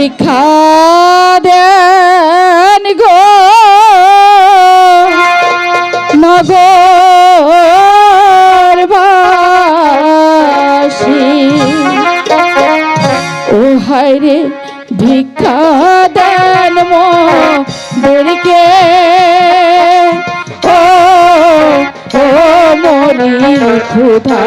ভিক্ষা দেন গো। নগর বাসী ও হায় ভিক্ষা দেন মোদেরকে। ও ও মরি ক্ষুধা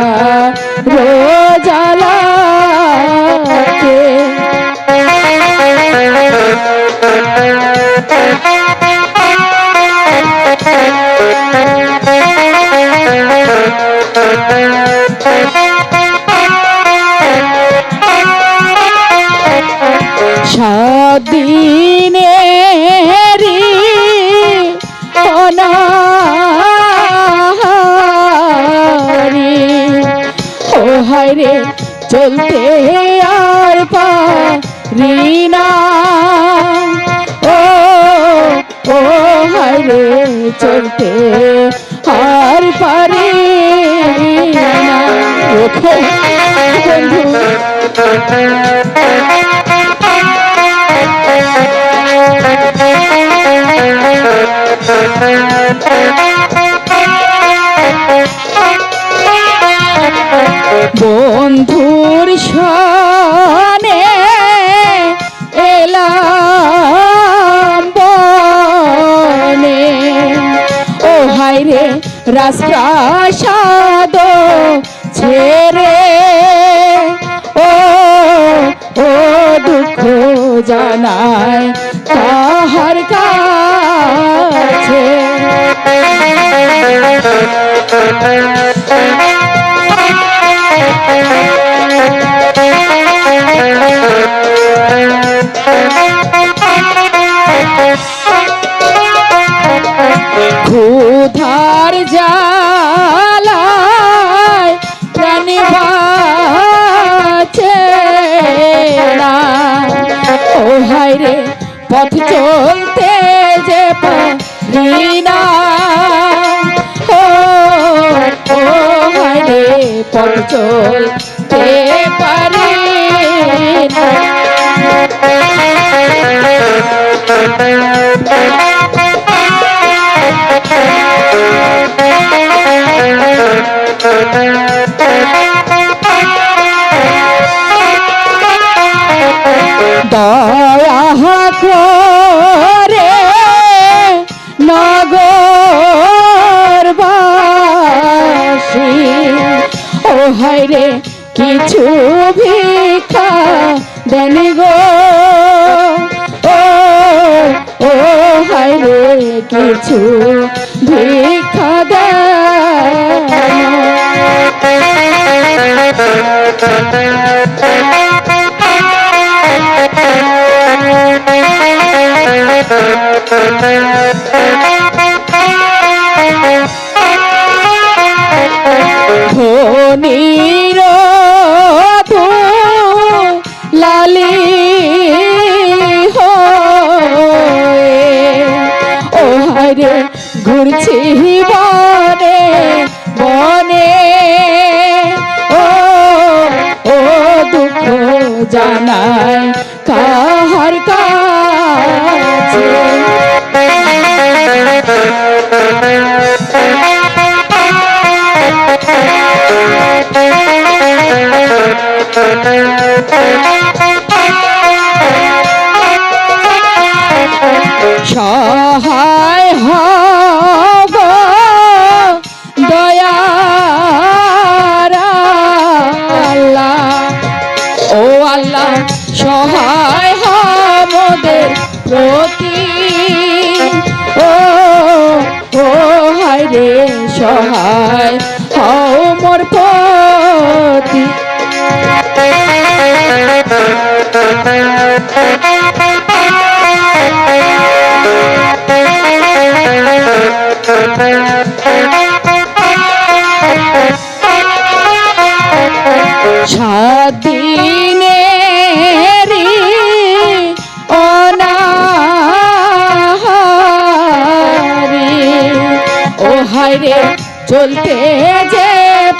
হায় রে চলতে আর পারি না। ও ও হায় রে চলতে আর পারি বন্ধু। বন্ধুর সনে এলাম বনে। ও হাই রে রাজপ্রাসাদ ছেড়ে ও ও দুঃখ জানায় তাহার কাছে। চলতে যে পারি না। ও ও হায় রে পথ চলতে পারি না। দয়া করে নগরবাসী ও হায় রে কিছু ভিক্ষা দেন গো। ও হায় রে কিছু জানায় কাহার কাছে। সহায় প্রতি ও ও হায় রে সহায় হও মোর প্রতি সাদিনেরি চলতে যে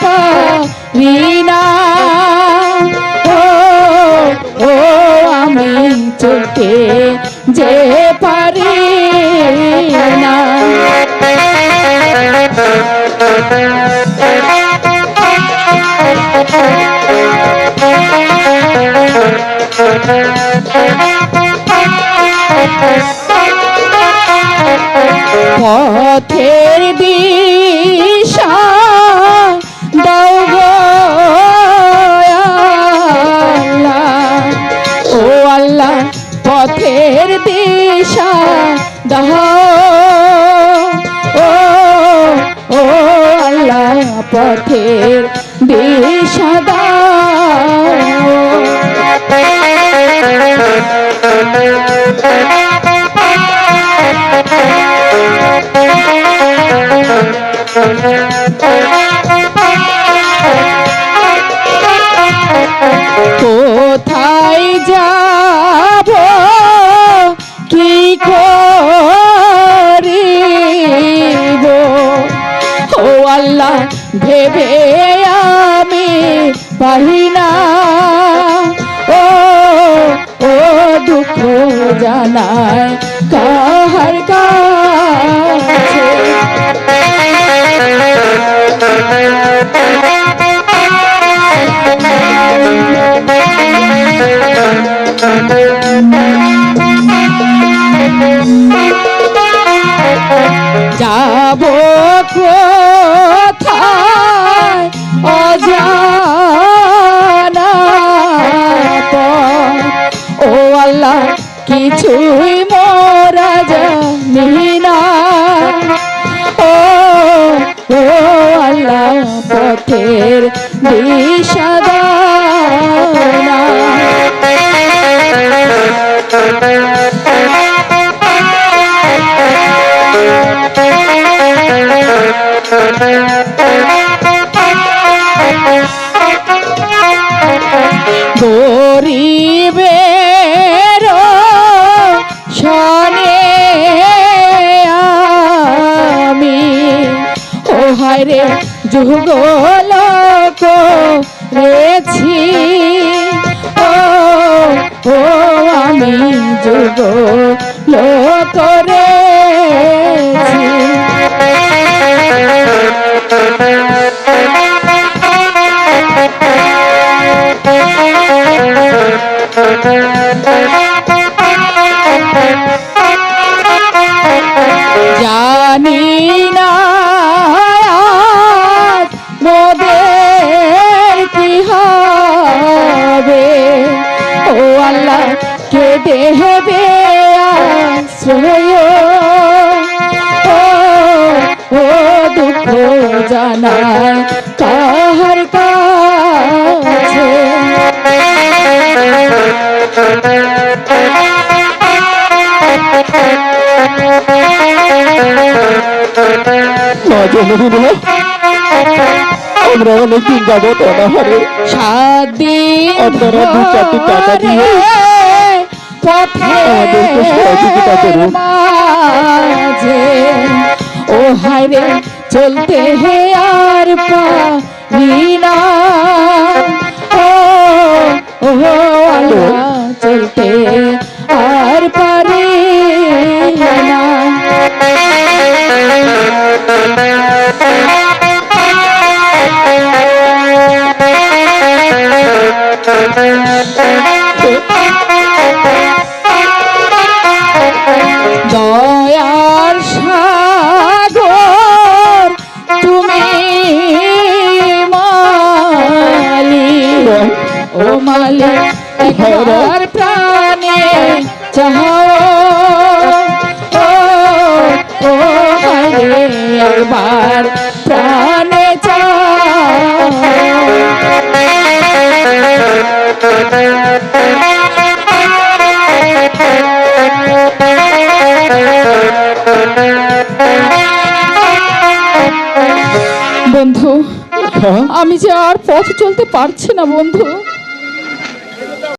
পারি না ও ও আমি চলতে যে পারি না পথের দিশা পথের দিশা দাও ও ও আল্লাহ পথের দিশা দাও আল্লাহ ভেবে আমি পারি না। ও ও দুঃখ জানায় কাহার কাছে। গরিবের শনে আমি ও হায়রে যুগল করেছি যুগ করেছি জানি না মোদের কি হবে। ও আল্লাহ কে দেবে আশ্রয়? ও দুঃখ জানায় কাহার কাছে? আমরা অনেকদিন যাব অনাহারে। সাত দিন আপনারা দু চারটি টাকা দিয়ে মাঝে। ও হারে চলতে হে আর পা ও চলতে আর পারি একবার প্রাণে চাও। ও একবার প্রাণে চাও। বন্ধু হ্যাঁ? আমি যে আর পথ চলতে পারছি না বন্ধু।